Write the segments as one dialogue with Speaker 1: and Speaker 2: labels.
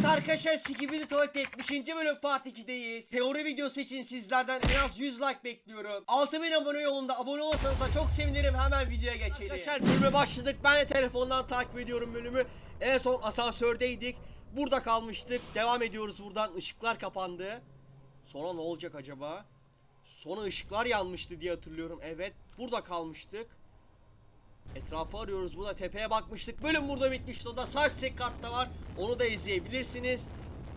Speaker 1: Evet arkadaşlar Skibidi Tuvalet 70. bölüm part 2'deyiz. Teori videosu için sizlerden en az 100 like bekliyorum. 6000 abone yolunda abone olursanız da çok sevinirim. Hemen videoya geçelim. Arkadaşlar bölüme başladık. Ben de telefondan takip ediyorum bölümü. En son asansördeydik. Burada kalmıştık. Devam ediyoruz buradan. Işıklar kapandı. Sonra ne olacak acaba? Sonra ışıklar yanmıştı diye hatırlıyorum. Evet. Burada kalmıştık. Etrafı arıyoruz. Burada tepeye bakmıştık. Bölüm burada bitmişti. O da sağ çiçek kartta var. Onu da izleyebilirsiniz.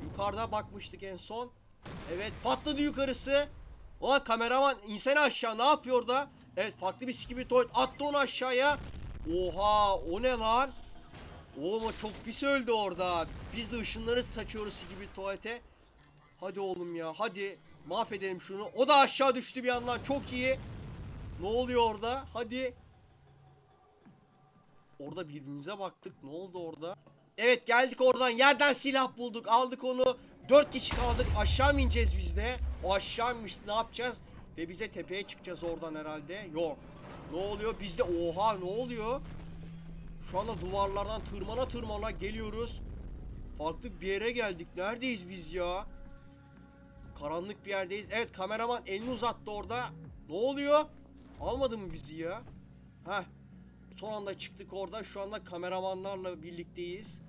Speaker 1: Yukarıda bakmıştık en son. Evet patladı yukarısı. O kameraman insene aşağı ne yapıyor da? Evet farklı bir skibi tuvalet attı onu aşağıya. Oha o ne lan? Oğlum çok pis öldü orada. Biz de ışınları saçıyoruz skibi tuvalete. Hadi oğlum ya hadi mahvedelim şunu. O da aşağı düştü bir yandan çok iyi. Ne oluyor orada? Hadi. Orada birbirimize baktık. Ne oldu orada? Evet geldik oradan. Yerden silah bulduk. Aldık onu. Dört kişi kaldık. Aşağı mı ineceğiz biz de? O aşağıymış. Ne yapacağız? Ve bize tepeye çıkacağız oradan herhalde. Yok. Ne oluyor? Bizde oha ne oluyor? Şu anda duvarlardan tırmana tırmana geliyoruz. Farklı bir yere geldik. Neredeyiz biz ya? Karanlık bir yerdeyiz. Evet kameraman elini uzattı orada. Ne oluyor? Almadı mı bizi ya? Heh. Son anda çıktık orada. Şu anda kameramanlarla birlikteyiz.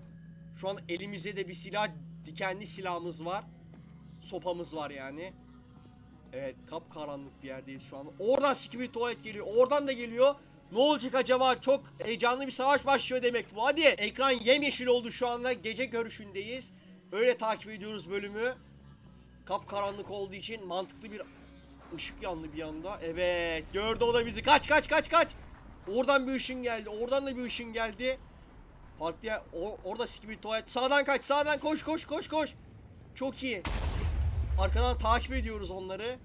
Speaker 1: Şu an elimizde de bir silah, dikenli silahımız var. Sopamız var yani. Evet, kapkaranlık bir yerdeyiz şu an. Oradan sikimi tuvalet geliyor. Oradan da geliyor. Ne olacak acaba? Çok heyecanlı bir savaş başlıyor demek bu. Hadi. Ekran yemyeşil oldu şu anda. Gece görüşündeyiz. Öyle takip ediyoruz bölümü. Kapkaranlık olduğu için mantıklı bir ışık yandı bir anda. Evet, gördü o da bizi. Kaç kaç kaç kaç. Oradan bir ışın geldi. Oradan da bir ışın geldi. Farklı yer. O, orada sikimi tuvalet. Sağdan kaç. Sağdan koş koş koş koş. Çok iyi. Arkadan takip ediyoruz onları.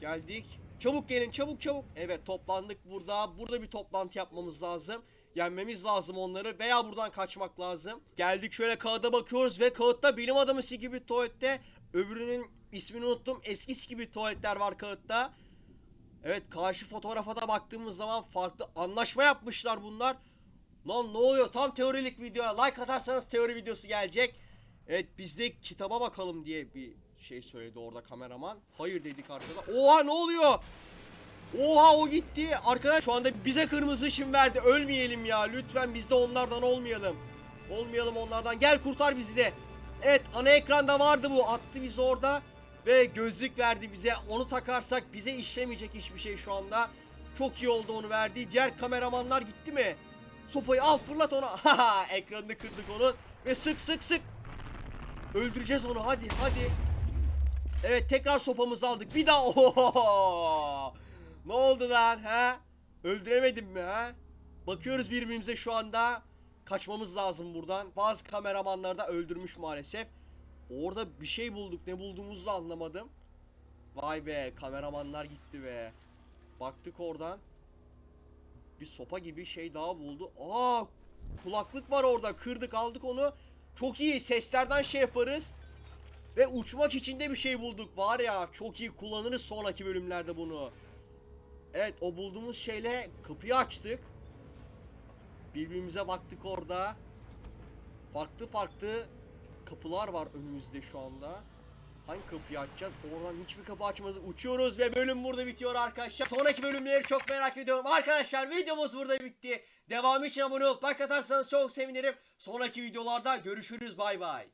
Speaker 1: Geldik. Çabuk gelin çabuk çabuk. Evet toplandık burada. Burada bir toplantı yapmamız lazım. Yenmemiz lazım onları veya buradan kaçmak lazım. Geldik şöyle kağıda bakıyoruz ve kağıtta bilim adamı gibi tuvalette. Öbürünün ismini unuttum. Eski gibi tuvaletler var kağıtta. Evet karşı fotoğrafa da baktığımız zaman farklı anlaşma yapmışlar bunlar. Lan ne oluyor? Tam teorilik video. Like atarsanız teori videosu gelecek. Evet biz de kitaba bakalım diye bir şey söyledi orada kameraman. Hayır dedik arkada. Oha ne oluyor? Oha o gitti. Arkadaş şu anda bize kırmızı ışın verdi. Ölmeyelim ya. Lütfen biz de onlardan olmayalım. Olmayalım onlardan. Gel kurtar bizi de. Evet ana ekranda vardı bu. Attı bizi orada. Ve gözlük verdi bize. Onu takarsak bize işlemeyecek hiçbir şey şu anda. Çok iyi oldu onu verdi. Diğer kameramanlar gitti mi? Sopayı al fırlat ona. Haha ekranını kırdık onun. Ve sık sık sık. Öldüreceğiz onu hadi hadi. Evet tekrar sopamızı aldık. Bir daha. Ohohoho. Ne oldu lan ha? Öldüremedim mi ha? Bakıyoruz birbirimize şu anda. Kaçmamız lazım buradan. Bazı kameramanlar da öldürmüş maalesef. Orada bir şey bulduk. Ne bulduğumuzu da anlamadım. Vay be kameramanlar gitti be. Baktık oradan. Bir sopa gibi şey daha buldu. Aa kulaklık var orada. Kırdık aldık onu. Çok iyi seslerden şey yaparız. Ve uçmak için de bir şey bulduk. Var ya çok iyi kullanırız sonraki bölümlerde bunu. Evet o bulduğumuz şeyle kapıyı açtık. Birbirimize baktık orada. Farklı farklı kapılar var önümüzde şu anda. Hangi kapıyı açacağız? Oradan hiçbir kapı açmadık. Uçuyoruz ve bölüm burada bitiyor arkadaşlar. Sonraki bölümleri çok merak ediyorum. Arkadaşlar videomuz burada bitti. Devamı için abone olup like atarsanız çok sevinirim. Sonraki videolarda görüşürüz. Bay bay.